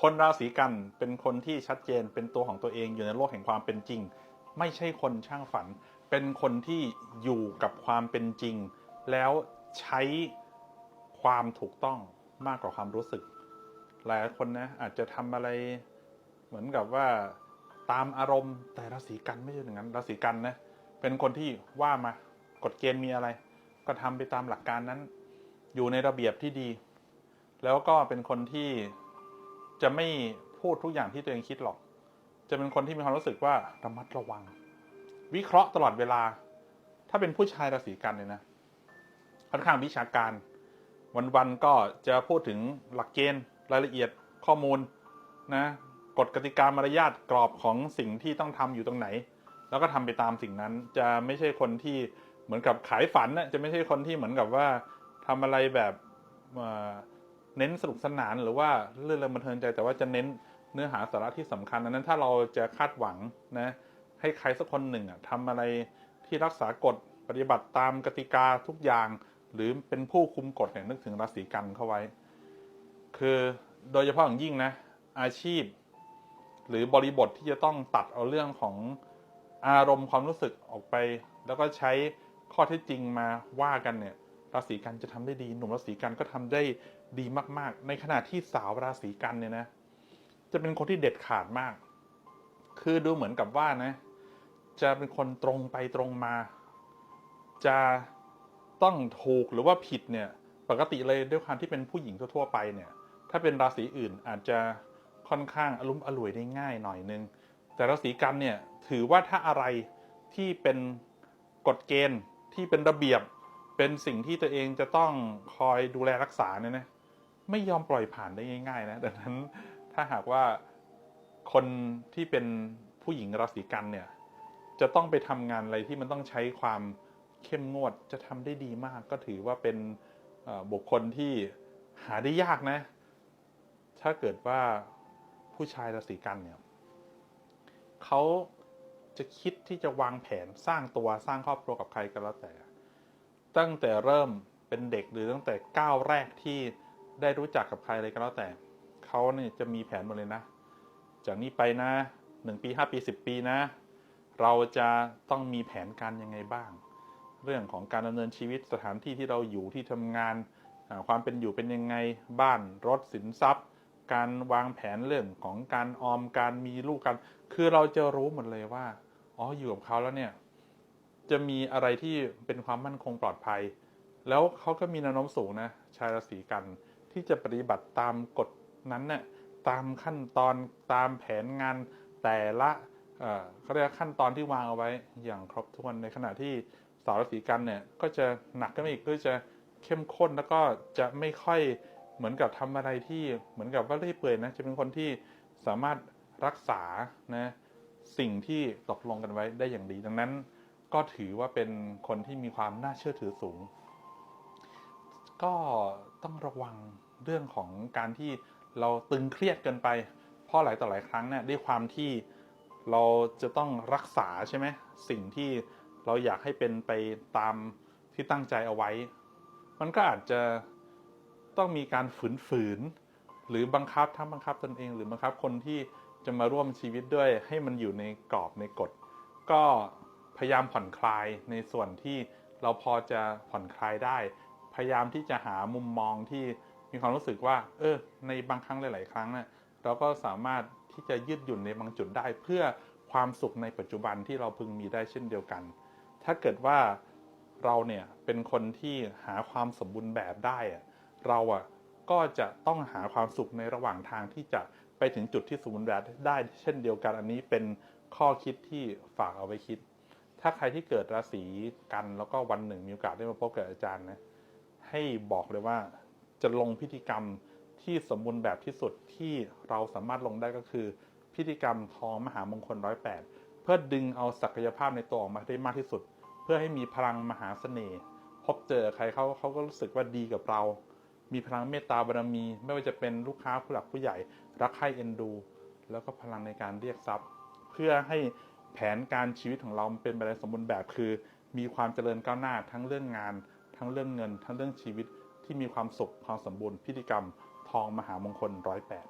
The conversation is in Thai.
คนราศีกันเป็นคนที่ชัดเจนเป็นตัวของตัวเองอยู่ในโลกแห่งความเป็นจริง ไม่ใช่คนช่างฝัน เป็นคนที่อยู่กับความเป็นจริง แล้วใช้ความถูกต้องมากกว่าความรู้สึก หลายคนนะอาจจะทำอะไรเหมือนกับว่าตามอารมณ์แต่ราศีกันไม่ใช่อย่างนั้นราศีกันนะเป็นคนที่ว่ามากฎเกณฑ์มีอะไร ก็ทำไปตามหลักการนั้น อยู่ในระเบียบที่ดี แล้วก็เป็นคนที่ จะไม่พูดทุกอย่างที่ตัวเองคิดหรอก จะเป็นคนที่มีความรู้สึกว่าระมัดระวัง วิเคราะห์ตลอดเวลา ถ้าเป็นผู้ชายราศีกันเลยนะค่อนข้างวิชาการ วันๆก็จะพูดถึงหลักเกณฑ์รายละเอียดข้อมูลนะกฎกติกามารยาทกรอบของสิ่งที่ต้องทำอยู่ตรงไหน แล้วก็ทำไปตามสิ่งนั้น จะไม่ใช่คนที่เหมือนกับขายฝันนะจะไม่ใช่คนที่เหมือนกับว่าทำอะไรแบบ เน้นสนุกสนานหรือว่าเรื่องบันเทิงใจ แต่ว่าจะเน้นเนื้อหาสาระที่สำคัญดังนั้นถ้าเราจะคาดหวังนะให้ใครสักคนหนึ่งอะทำอะไรที่รักษากฎปฏิบัติตามกติกาทุกอย่าง หรือเป็นผู้คุมกฎเนี่ยนึกถึงราศีกันเข้าไว้ คือโดยเฉพาะอย่างยิ่งนะ อาชีพ หรือบริบทที่จะต้องตัดเอาเรื่องของอารมณ์ความรู้สึกออกไป แล้วก็ใช้ข้อเท็จจริงมาว่ากันเนี่ย ราศีกันจะทำได้ดี หนุ่มราศีกันก็ทำได้ดีมาก ๆ ในขณะที่สาวราศีกันเนี่ยนะ จะเป็นคนที่เด็ดขาดมาก คือดูเหมือนกับว่านะ จะเป็นคนตรงไปตรงมา จะต้องถูกหรือว่าผิดเนี่ย ปกติเลยด้วยความที่เป็นผู้หญิงทั่วๆไปเนี่ย ถ้าเป็นราศีอื่นอาจจะค่อนข้างอารมณ์อร่วยได้ง่ายหน่อยนึง แต่ราศีกันเนี่ยถือว่าถ้าอะไรที่เป็นกฎเกณฑ์ที่เป็นระเบียบ เป็นสิ่งที่ตัวเองจะต้องคอยดูแลรักษาเนี่ยนะไม่ยอมปล่อยผ่านได้ง่าย ๆ นะดังนั้นถ้าหากว่าคนที่เป็นผู้หญิงราศีกันเนี่ย จะต้องไปทำงานอะไรที่มันต้องใช้ความเข้มงวดจะทำได้ดีมาก ก็ถือว่าเป็นบุคคลที่หาได้ยากนะ ถ้าเกิดว่าผู้ชายราศีกันเนี่ยเขาจะคิดที่จะวางแผนสร้างตัวสร้างครอบครัวกับใครก็แล้วแต่ ตั้งแต่เริ่มเป็นเด็กหรือตั้งแต่ก้าวแรกที่ได้รู้จักกับใครอะไรก็แล้วแต่เขาเนี่ยจะมีแผนหมดเลยนะ จากนี้ไปนะหนึ่งปีห้าปีสิบปีนะ เราจะต้องมีแผนการยังไงบ้าง เรื่องของการดำเนินชีวิตสถานที่ที่เราอยู่ที่ทำงานความเป็นอยู่เป็นยังไงบ้านรถสินทรัพย์ การวางแผนเรื่องของการออมการมีลูกกัน คือเราจะรู้หมดเลยว่าอ๋ออยู่กับเขาแล้วเนี่ย จะมีอะไรที่เป็นความมั่นคงปลอดภัย แล้วเขาก็มีแนวโน้มสูงนะชายราศีกันที่จะปฏิบัติตามกฎนั้นเนี่ยตามขั้นตอนตามแผนงานแต่ละเขาเรียกขั้นตอนที่วางเอาไว้อย่างครบถ้วนในขณะที่สาวราศีกันเนี่ยก็จะหนักขึ้นมาอีกก็จะเข้มข้นแล้วก็จะไม่ค่อยเหมือนกับทำอะไรที่เหมือนกับว่าเรื่อยเปื่อยนะจะเป็นคนที่สามารถรักษานะสิ่งที่ตกลงกันไว้ได้อย่างดีดังนั้น ก็ถือว่าเป็นคนที่มีความน่าเชื่อถือสูง ก็ต้องระวังเรื่องของการที่เราตึงเครียดเกินไป เพราะหลายต่อหลายครั้งเนี่ยด้วยความที่เราจะต้องรักษาใช่ไหมสิ่งที่เราอยากให้เป็นไปตามที่ตั้งใจเอาไว้ มันก็อาจจะต้องมีการฝืนๆหรือบังคับทั้งบังคับตนเอง หรือบังคับคนที่จะมาร่วมชีวิตด้วยให้มันอยู่ในกรอบในกฎ ก็ พยายามผ่อนคลายในส่วนที่เราพอจะผ่อนคลายได้ พยายามที่จะหามุมมองที่มีความรู้สึกว่า เออ ในบางครั้งหลาย ๆ ครั้งเนี่ยเราก็สามารถที่จะยืดหยุ่นในบางจุดได้ เพื่อความสุขในปัจจุบันที่เราพึงมีได้เช่นเดียวกัน ถ้าเกิดว่าเราเนี่ยเป็นคนที่หาความสมบูรณ์แบบได้เราอะก็จะต้องหาความสุขในระหว่างทางที่จะไปถึงจุดที่สมบูรณ์แบบได้เช่นเดียวกัน อันนี้เป็นข้อคิดที่ฝากเอาไว้คิด ถ้าใครที่เกิดราศีกันแล้วก็วันหนึ่งมีโอกาสได้มาพบกับอาจารย์นะให้บอกเลยว่าจะลงพิธีกรรมที่สมบูรณ์แบบที่สุดที่เราสามารถลงได้ก็คือ พิธีกรรมทองมหามงคลร้อยแปดเพื่อดึงเอาศักยภาพในตัวออกมาได้มากที่สุด เพื่อให้มีพลังมหาเสน่ห์พบเจอใครเขาเขาก็รู้สึกว่าดีกับเรา มีพลังเมตตาบารมี ไม่ว่าจะเป็นลูกค้าผู้หลักผู้ใหญ่ รักใคร่เอ็นดู แล้วก็พลังในการเรียกทรัพย์ เพื่อให้ แผนการชีวิตของเราเป็นไปในสมบูรณ์แบบคือ มีความเจริญก้าวหน้าทั้งเรื่องงาน ทั้งเรื่องเงิน ทั้งเรื่องชีวิตที่มีความสุขความสมบูรณ์พิธีกรรม ทองมหามงคลร้อยแปด